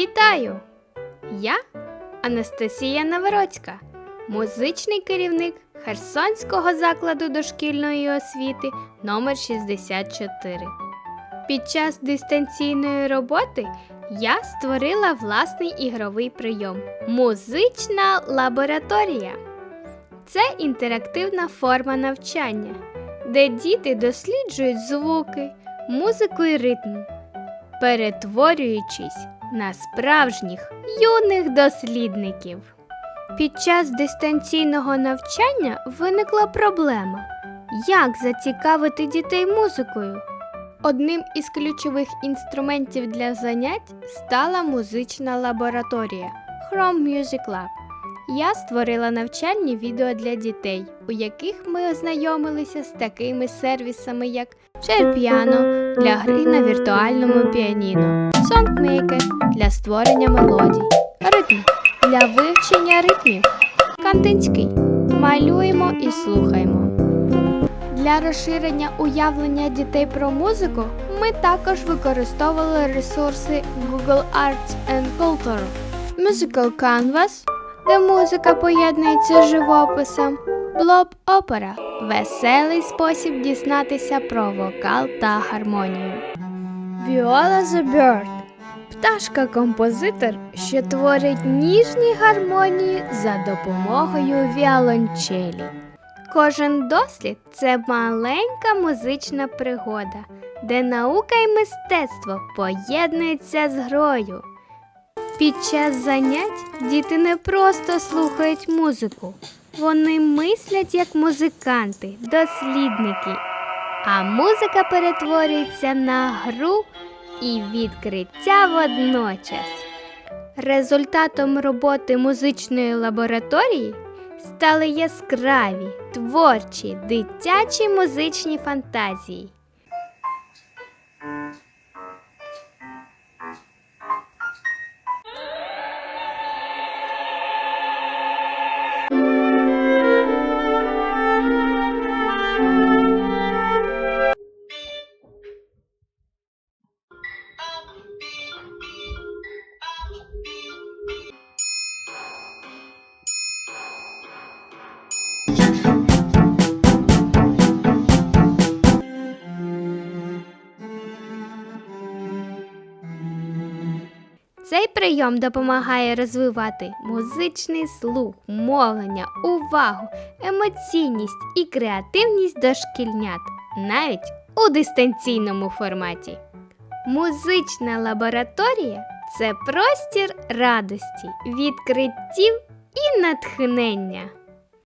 Вітаю! Я Анастасія Навороцька, музичний керівник Херсонського закладу дошкільної освіти номер 64. Під час дистанційної роботи я створила власний ігровий прийом Музична лабораторія. Це інтерактивна форма навчання, де діти досліджують звуки, музику і ритм, перетворюючись на справжніх юних дослідників. Під час дистанційного навчання виникла проблема, як зацікавити дітей музикою. Одним із ключових інструментів для занять стала музична лабораторія Chrome Music Lab. Я створила навчальні відео для дітей, у яких ми ознайомилися з такими сервісами, як Piano для гри на віртуальному піаніно, Songmaker для створення мелодій, ритм для вивчення ритмів, Кандинський малюємо і слухаємо. Для розширення уявлення дітей про музику ми також використовували ресурси Google Arts and Culture, Musical Canvas, де музика поєднується з живописом, Blob Opera – веселий спосіб дізнатися про вокал та гармонію. Viola the Bird – пташка-композитор, що творить ніжні гармонії за допомогою віолончелі. Кожен дослід це маленька музична пригода, де наука і мистецтво поєднуються з грою. Під час занять діти не просто слухають музику, вони мислять як музиканти, дослідники, а музика перетворюється на гру і відкриття водночас. Результатом роботи музичної лабораторії стали яскраві, творчі, дитячі музичні фантазії. Цей прийом допомагає розвивати музичний слух, мовлення, увагу, емоційність і креативність дошкільнят навіть у дистанційному форматі. Музична лабораторія це простір радості, відкриттів і натхнення.